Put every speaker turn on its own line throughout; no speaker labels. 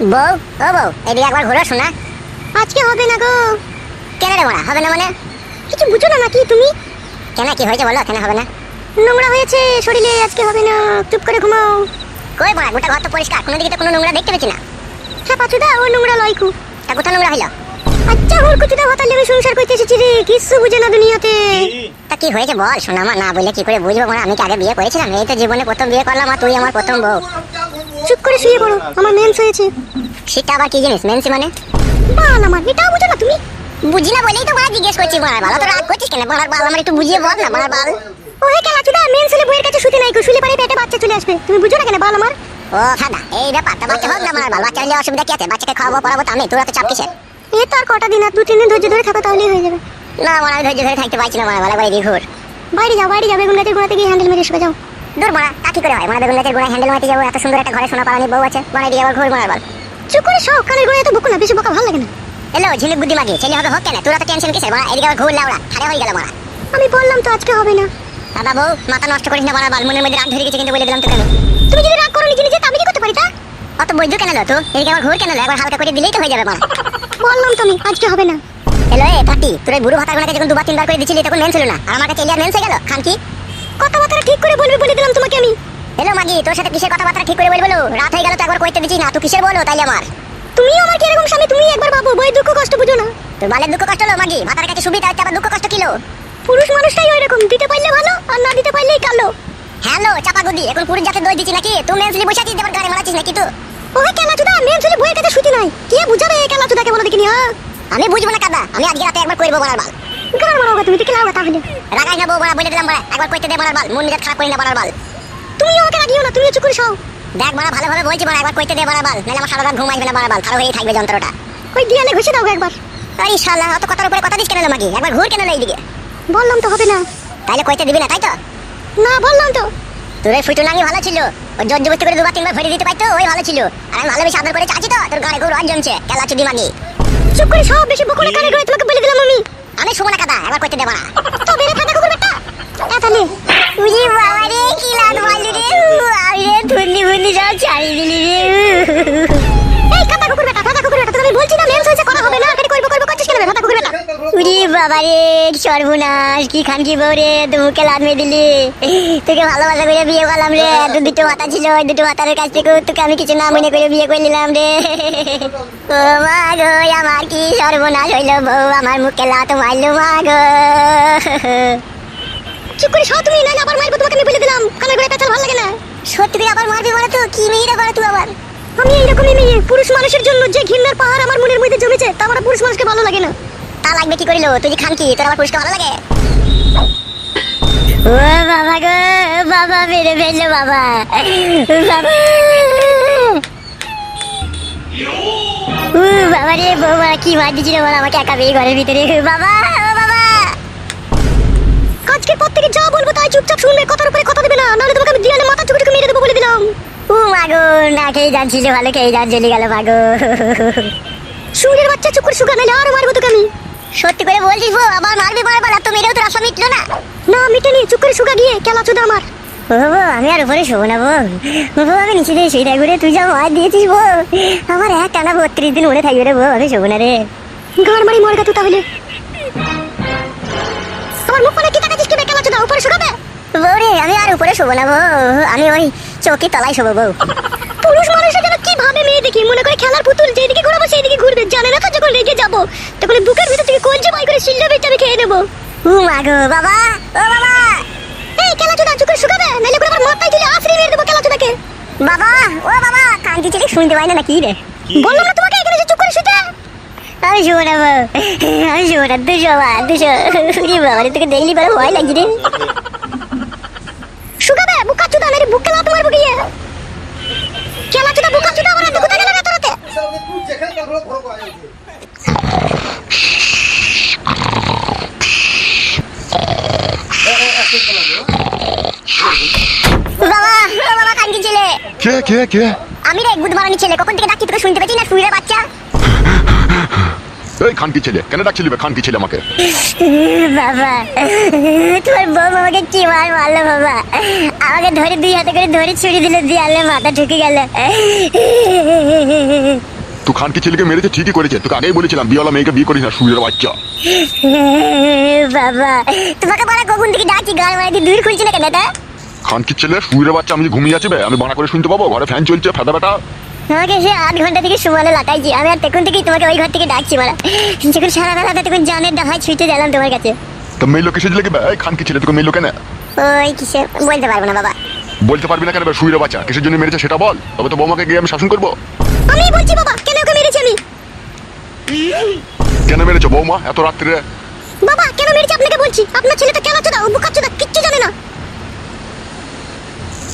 বউ ও বউ এদিকে একবার ঘুরো শোনা।
আজকে হবে না গো।
কেন রে মোড়া হবে না মানে?
কিছু বুঝো না নাকি তুমি?
কেন কি হয়েছে বলো কেন হবে না?
নোংরা হয়েছে শরীরে আজকে হবে না। চুপ করে ঘুমাও।
কই মোড়া গোটা ঘর তো পরিষ্কার কোনো দিকে তো কোনো নোংরা দেখতে পেছি না।
হ্যাঁ পাচুদা ও নোংরা লয়কু।
তা কোথাও নোংরা হইল?
আচ্ছা হুর কুচুদা হতার লেগে সংসার করতে এসেছি রে কিচ্ছু বুঝে না দুনিয়াতে।
তা কি হয়েছে বল শোনা আমার না বললে কি করে বুঝব মোড়া আমি কি আগে বিয়ে করেছিলাম? এই তো জীবনে প্রথম বিয়ে করলাম আর তুই আমার প্রথম বউ।
চুপ করে শুয়ে পড়ো আমার মেন্স হয়েছে।
সেটা আবার কি জিনিস মেনসি মানে?
বাল আমার এটাও বুঝো না তুমি।
বুঝি না বলেই তো মারা জিজ্ঞেস করছি মারার বাল তো রাগ করছিস কেন? মারার বাল আমার একটু বুঝিয়ে বল না মারার বাল।
ও হে কেলা চুদা মেন্স হলে বইয়ের কাছে শুতে নাই গো শুলে পারে পেটে বাচ্চা চলে আসবে। তুমি বুঝো না কেন বাল আমার?
ও ফাদা এই ব্যাপারটা বাচ্চা হোক না মারার বাল বাচ্চা হলে অসুবিধা কি আছে? বাচ্চাকে খাওয়াবো পড়াবো তো আমি তোরা তো চাপ কিসের?
এ তো আর কটা দিন আর দু তিন দিন ধৈর্য ধরে থাকো তাহলেই হয়ে যাবে।
না মারা আমি ধৈর্য ধরে থাকতে পারছি না মারা বালা বাড়ি ঘুর
বাইরে যাও বাইরে বেগুন গাছের গোড়াতে গিয়ে হ্যান্ডেল মেরে শুয়ে যাও।
দূর মারা তা কি করে হয়? মানে বেগুন গাছের গোড়ায় হ্যান্ডেল মারতে যাব এত সুন্দর একটা ঘরে সোনা পালানি বউ আছে মানে দিয়ে আবার ঘুর মারার বাল
চুপ করে সব কানের গোড়ায় এত বকো না বেশি বকা ভালো লাগে না।
এলো ঝিলিক বুদ্ধি মাগি ছেলে হবে হোক কেন? তোরা তো টেনশন কিসের? মারা এদিকে আবার ঘুর লাউড়া ঠাড়া হয়ে গেল মারা।
আমি বললাম তো আজকে হবে না।
দাদা বউ মাথা নষ্ট করিস না মারা বাল মনের মধ্যে রাগ ধরে গেছে কিন্তু বলে দিলাম তোকে আমি।
তুমি যদি রাগ করো নিজে নিজে আমি কি করতে পারি তা?
অত বৈদ্য কেন লো তো এদিকে আবার ঘুর কেন লো একবার হালকা করে দিলেই তো হয়ে যাবে মারা।
বললাম তো আমি আজকে হবে না।
এলো এ কাটি তোর বুড়ো ভাতার গোনাকে যখন দুবার তিনবার করে দিচ্ছিলি তখন মেন ছিল না। আর আমার কাছে এলিয়ার মেন হয়ে গেল? খান কি?
কথাবার্তা ঠিক করে বলবে বলে দিলাম তোমাকে আমি।
এলো মাগি, তোর সাথে কিসের কথাবার্তা ঠিক করে বলব রাত হয়ে গেল তো একবার কইতে দিচ্ছি না তুই কিসের বলো তাইলে আমার?
তুমিও আমার কীরকম স্বামী? তুমি একবার ভাবো বই দুঃখ কষ্ট বুঝো না।
তোর দুঃখ কষ্ট হলো মাগি কাছে সুবিধা হচ্ছে, আবার দুঃখ কষ্ট কিলো
পুরুষ মানুষটাই ওই রকম দিতে পারলে ভালো, আর না দিতে পারলেই কালো।
হ্যালো চাপা গুদি এখন পুরুষ জাতে দই দিচ্ছি নাকি? তুই মেনসলি বসে আছিস এবার গাড়ি মারাচ্ছিস নাকি তুই?
ওহে কেলা চুদা বইয়ের কাছে শুতি নাই। কে বুঝাবে কেলা চুদাকে বলে দেখিনি হ্যাঁ?
আমি বুঝব না কাদা, আমি আজকে রাতে একবার করব বলার বাল।
গান মারাও তুমি দেখে লাও তাহলে
রাগাই না বউ বলা বলে দিলাম বলা। একবার কইতে দে বলার বাল মন নিজের খারাপ করি না বলার বাল।
তুমিও আমাকে রাগিও না তুমিও চুপ করে সও
দেখ বলা ভালোভাবে বলছি বলা একবার কইতে দে বলার বাল নাহলে আমার সারা রাত ঘুম না বলার বাল খারাপ হয়েই থাকবে যন্ত্রটা।
ওই দিয়ালে ঘষে দাও একবার।
আরে শালা অত কথার উপরে কথা দিস কেন লো একবার ঘুর কেন এইদিকে?
বললাম তো হবে না।
তাইলে কইতে দিবি না তাই তো?
না বললাম তো।
তোর ফুটু নাঙ্গি ভালো ছিল। ওই জোর জবস্তি করে দুবার তিনবার ভরে দিতে পারতো ওই ভালো ছিল। আর আমি ভালোবেসে আদর করে চাচ্ছি তো তোর গাড়ি গরু আর জমছে কেলা চুদি মাগি।
চুপ করে সব বেশি বকুলে কানে করে তোমাকে বলে দিলাম আমি।
আমি সুমনা কাদা একবার কইতে দেব না।
তো বেরে ফাঁকা কুকুর বেটা। তাহলে,
উই বাবা রে কি লাদ মারলি রে আরে ধুন্নি যা চাই দিলি রে
এই কাটা কুকুর বেটা ফাঁকা কুকুর বেটা তোকে আমি বলছি না মেন হয়েছে করা হবে না খালি করব করব করছিস কেন ফাঁকা কুকুর বেটা
উরি বাবা রে কি সর্বনাশ কি খান কি বউ রে তুই মুখে লাদ মেয়ে দিলি। তোকে ভালোবাসা করে বিয়ে করলাম রে দুটো মাথা ছিল ওই দুটো মাথার কাছ থেকে তোকে আমি কিছু না মনে করে বিয়ে করে নিলাম রে। ও মা গো আমার কি সর্বনাশ হইল বউ আমার মুখে লাত মারলো মা গো।
চুপ করে সব তুমি আবার মারবো তোমাকে আমি বলে দিলাম। কানের গোড়ায় পেঁচাল ভালো লাগে না।
সত্যি করে আবার মারবি বলে তো? কি মেয়েরা করে তুই আবার?
আমি এইরকমই মেয়ে। পুরুষ মানুষের জন্য যে ঘৃণার পাহাড় আমার মনের মধ্যে জমেছে তা আমার পুরুষ মানুষকে ভালো লাগে না।
তা লাগবে কি করিল? তুই খান কি? তোর আমার পুরস্কার ভালো লাগে? ও বাবা গো বাবা মেরে ফেলল বাবা। বাবা। ও বাবা রে বৌমা কি মার দিছিল বল আমাকে একা বেয়ে ঘরের ভিতরে? বাবা ও বাবা।
পর থেকে যা বলব তাই চুপচাপ শুনবে কথার উপরে কথা দেবে না নাহলে তোমাকে আমি দিয়ালে মাথা চুপে চুপে মেরে দেবো বলে দিলাম।
ও মাগো না খেয়ে যাচ্ছিল ভালো খেয়ে যান চলে গেল মাগো
সুরের বাচ্চা চুপ করে শুকা নাইলে আরও মারবো তোকে আমি।
সত্যি করে বলছিস বউ আবার মারবি মারবার তো মেরেও তো রাস্তা মিটলো না।
না মিটেনি চুপ করে শুকা গিয়ে কেলা চোদা আমার।
ও আমি আর উপরে শোবো না বউ। বউ আমি নিচে দিয়ে সেইটা করে তুই যা মার দিয়েছিস বউ। আমার এক টানা বত্রিশ দিন উড়ে থাকবে রে বউ আমি শোবো না রে।
গাড় মারি মরে গা তুই তাহলে। আমার মুখ মানে কি তাকাচ্ছিস কি বে কেলা চোদা উপরে শুকাবে?
বউ রে আমি আর উপরে শোবো না বউ আমি ওই চৌকি তলায় শোবো বউ।
পুরুষ মানুষের মেয়ে দেখি মনে করে খেলার পুতুল যেদিকে ঘুরাবো সেইদিকে ঘুরবে। জানে না তো যখন লেগে যাব। তখন বুকের ভিতর থেকে কলজে বাই করে শিল্লা বেচে আমি খেয়ে নেব?
ও মাগো বাবা ও বাবা।
এই কেলা চোদা চুপ করে শুকাবে? নাইলে করে আমার মাথায় তুলে আছড়ে মেরে দেবো কেলা চোদাকে
বাবা ও বাবা কান্তি ছেলে শুনতে পাই না নাকি রে?
বললাম না তোমাকে এখানে চুপ করে শুতে?
আমি না আমি না দুশো বা দুশো বাবা তোকে দেখলি পরে ভয় লাগছে রে
শুকাবে বুকা চোদা নাইলে বুকে লাত মারবো গিয়ে কেলা চোদা বুকা চোদা আমার এত কোথায় গেল রাতে রাতে
বাবা ও বাবা কান্তি ছেলে
কে কে কে?
আমি রে গুদ মারানি ছেলে কখন থেকে ডাকি তোকে শুনতে পেয়েছি না? শুয়ে বাচ্চা।
এই খানকি ছেলে কেন ডাকছিলি বে খানকি ছেলে আমাকে?
বাবা তোমার বউ আমাকে কি মার মারলো বাবা? আমাকে ধরে দুই হাতে করে ধরে ছুরি দিল দিয়ালে মাথা ঢুকে গেল।
তুই খানকি ছেলেকে মেরেছে ঠিকই করেছে। তোকে আগেই বলেছিলাম বিয়েওয়ালা মেয়েকে বিয়ে করিস না সুরের বাচ্চা।
বাবা তোমাকে বলা কখন থেকে ডাকি গান মারা দূর খুলছি না কেন এটা?
খানকি ছেলে? সুরের বাচ্চা আমি ঘুমিয়ে আছি বে আমি বানা করে শুনতে পাবো? ঘরে ফ্যান চলছে ফেদা বেটা।
তোমাকে সে আধ ঘণ্টা থেকে সুমালে লাটাইছি আমি আর তখন থেকেই তোমাকে ওই ঘর থেকে ডাকছি মারা। যখন সারা বেলাটা তখন জানের ডাহায় ছুটে গেলাম তোমার কাছে।
তো মেয়ে লোক এসে লেগে এই খানকি ছেলে তোকে মেয়ে লোক কেন
ওই কিসে? বলতে পারব না বাবা।
বলতে পারবি না কেন সুরের বাচ্চা? কিসের জন্য মেরেছে সেটা বল। তবে তো বৌমাকে গিয়ে আমি শাসন করব।
আমি বলছি বাবা কেন ওকে মেরেছি আমি?
কেন মেরেছো বৌমা এত রাত্রে
বাবা কেন মেরেছি আপনাকে বলছি? আপনার ছেলেটা কেন চোদা ও বুকা চোদা কিচ্ছু জানে না।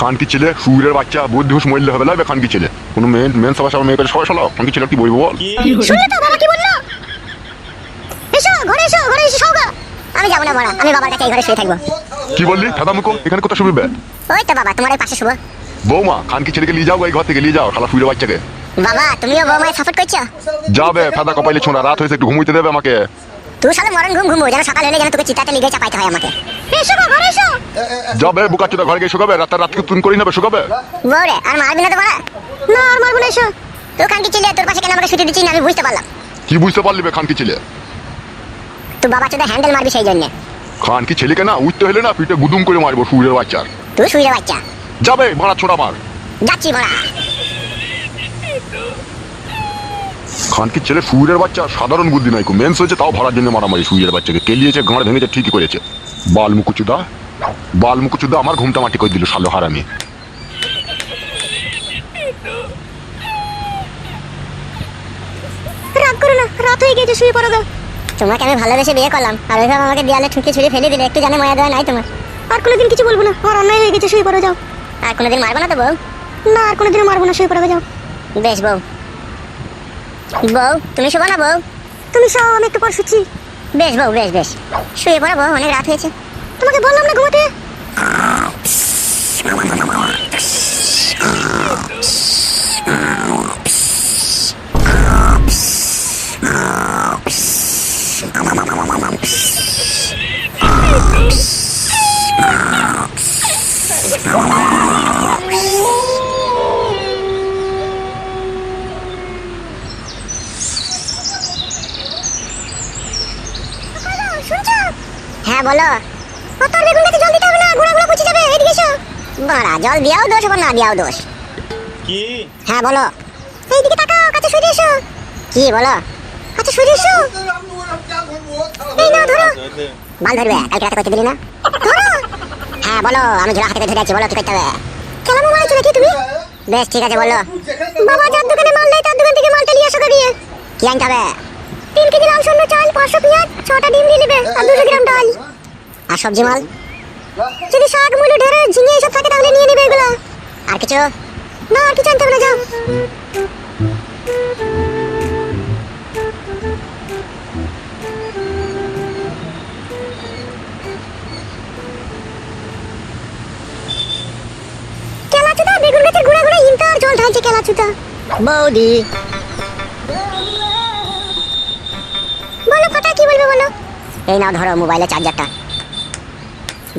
খানকি ছেলে সুরের বাচ্চা বুদ্ধি মরলে হবে লাগবে খানকি ছেলে কোনো মেন মেন সবার সবার মেয়ে করে সবাই সালাও খানকি ছেলে কি বলব বল?
শুনলে তো বাবা কি বলল? এসো ঘরে এসো ঘরে এসে সৌগা
আমি যাব না মারা আমি বাবার কাছে এই ঘরে শুয়ে থাকব।
কি বললি? দাদা মুখো এখানে কোথায় শুনবে
ওই তো বাবা তোমার পাশে শুভ
বৌমা খানকি ছেলেকে নিয়ে যাও এই ঘর থেকে নিয়ে যাও শালা সুরের বাচ্চাকে।
বাবা তুমিও বৌমায় সাপোর্ট করছ?
যাবে ফাদা কপাইলে ছোঁড়া রাত হয়েছে একটু ঘুমুইতে দেবে আমাকে।
তুই সালে মরণ ঘুম ঘুমবো যেন সকাল হলে যেন তোকে চিতাতে লিগে চাপাইতে হয় আমাকে।
এসো গো, ঘরে এসো।
যাবে ঘরে গিয়ে শুকাবে রাত রাত তুমি করি নেবে শুকাবে?
আর মারবি না তো মারা
না আর মারবো না এসো।
তুই খানকি ছিলে তোর পাশে কেন আমাকে ছুটি দিচ্ছিস আমি বুঝতে পারলাম।
কি বুঝতে পারলি বে খানকি ছেলে
তুই বাবা চোদা হ্যান্ডেল মারবি সেই জন্য।
খানকি ছেলেকে না উঠতে হলে না পিঠে গুদুম করে মারবো সুরের বাচ্চার
তুই শুয়ে বাচ্চা।
যাবে মারা ছোড়া মার।
যাচ্ছি মারা।
খানকি ছেলে সুরের বাচ্চা সাধারণ বুদ্ধি নাই মেন্স হয়েছে তাও ভরার জন্য মারামারি। সুরের বাচ্চাকে কেলিয়েছে গাঁড় ভেঙেছে ঠিকই করেছে। বাল মুকুচুদা বাল মুকুচুদা আমার ঘুমটা মাটি করে দিল সালো হারামি।
রাগ করো না রাত হয়ে গেছে শুয়ে পড়ো গো।
তোমাকে আমি ভালোবেসে বিয়ে করলাম আর ওইভাবে আমাকে দেয়ালে ঠুকে ছুড়ে ফেলে দিলে একটু জানে মায়া দেওয়া নাই তোমার।
আর কোনোদিন কিছু বলব না আর অন্যায় হয়ে গেছে শুয়ে পড়ো যাও।
আর কোনোদিন মারবো না তো বউ?
না আর কোনোদিনও মারবো না শুয়ে পড়ো যাও।
বেশ বউ বউ তুমি শোবো না বউ?
তুমি সব আমি একটু পর শুচ্ছি।
বেশ বউ বেশ বেশ। শুয়ে পড়ো বউ অনেক রাত হয়েছে।
তোমাকে বললাম না ঘুমাতে? শুনছো
হ্যাঁ বলো?
ও তোর বেগুন গাছে জল দিতে হবে না ঘোড়া ঘোড়া পচে যাবে এদিকে এসো।
বাড়া জল দিয়াও দোষ আবার না দিয়াও দোষ।
কি?
হ্যাঁ বলো।
এইদিকে তাকাও কাছে সরে এসো।
কি বলো?
কাছে সরে এসো। এই নাও ধরো।
বাল ধরবে কালকে রাতে করতে দিলি না?
ধরো।
হ্যাঁ বলো আমি জোড়া হাতে ধরে আছি বলো কি করতে হবে?
কেলাম মারাইছো নাকি তুমি?
বেশ ঠিক আছে বলো।
বাবা যার দোকানে মাল নেই তার দোকান থেকে মালটা নিয়ে এসো গিয়ে।
কি আনতে হবে?
তিন কেজি লাল সন্ন্য চাল পাঁচশো পেঁয়াজ ছটা ডিম দিয়ে নেবে আর দুশো গ্রাম ডাল।
আর সবজি মাল?
যদি শাক মুলো ঢেঁড়স ঝিঙে এসব থাকে তাহলে নিয়ে নেবে এগুলো।
আর কিছু?
না আর কিছু আনতে হবে না যাও।
বৌদি।
বলো কথা কি বলবে বলো?
এই নাও ধরো মোবাইলে চার্জারটা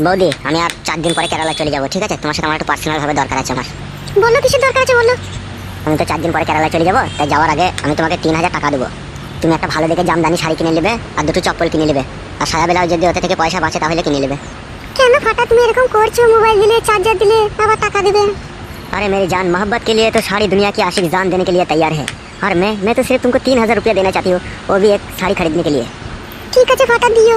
বৌদি আমি আর চার দিন পরে কেরালা চলে যাবো ঠিক আছে তোমার সাথে আমার একটু পার্সোনাল ভাবে দরকার আছে আমার
বলো কিসের দরকার আছে বলো
আমি তো চার দিন পরে কেরালা চলে যাবো তাই যাওয়ার আগে আমি তোমাকে তিন হাজার টাকা দেবো তুমি একটা ভালো দেখে জামদানি শাড়ি কিনে নেবে আর দুটো চপ্পল কিনে নেবে আর সায়া বেলাও যদি ওতে থেকে পয়সা বাঁচে তাহলে কিনে নেবে
কেন ফাটা তুমি এরকম করছো মোবাইল দিলে চার্জার দিলে আবার টাকা দেবে
अरे मेरी जान मोहब्बत के लिए तो सारी दुनिया की आशिक जान देने के लिए तैयार है और मैं मैं तो सिर्फ तुमको तीन हजार रुपया देना चाहती हूँ वो भी एक শাড়ি खरीदने के लिए
ঠিক আছে ফাটা দিও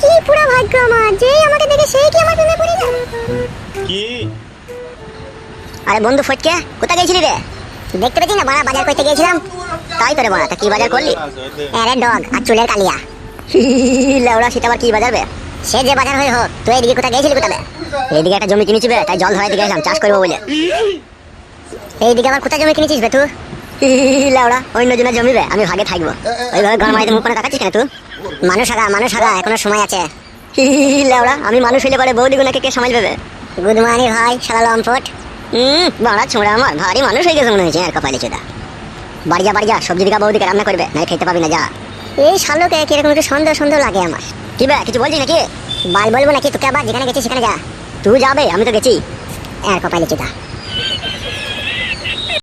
কি পুরা ভাগ্য আমার? যেই আমাকে দেখে সেই কি আমার প্রেমে পড়ে যায়
কি?
আরে বন্ধু ফটকে কোথায় গেছিলি রে? দেখতে না বাড়া বাজার করতে গিয়েছিলাম? তাই তো রে বাড়া তা কি বাজার করলি? আরে ডগ আর চুলের কালিয়া। লেওড়া সেটা আবার কি বাজার বে সে যে বাজার হয়ে হোক তুই এদিকে কোথায় গেছিলি কোথায়? এইদিকে একটা জমি কিনেছি বে তাই জল ধরাই দিকে এলাম চাষ করব বলে। এইদিকে আবার কোথায় জমি কিনেছিস বে তুই? লেওড়া অন্য জনের জমি বে আমি ভাগে থাকব। ওইভাবে ঘর মারিতে মুখ করে তাকাচ্ছিস কেন তুই? মানুষ আগা মানুষ আগা এখনও সময় আছে। লেওড়া, আমি মানুষ হইলে পরে বৌদি গুনাকে কে সামাল পাবে গুড মর্নিং, ভাই, শালা লম্পট। হুম বড়া ছোড়া আমার, ভারী মানুষ হয়ে গেছে মনে হয়েছে, আর কপালে চোদা। বাড়ি যা বাড়ি যা, সবজি দিকা বৌদিকে রান্না করবে না খেতে পাবি না, যা। এই শালোকে কীরকম একটু সন্দেহ সন্দেহ লাগে আমার। কি বে, কিছু বলছিস নাকি? বাল বলব নাকি, তোকে আবার যেখানে গেছিস সেখানে যা। তুই যাবে, আমি তো গেছি। আর কপালে চোদা।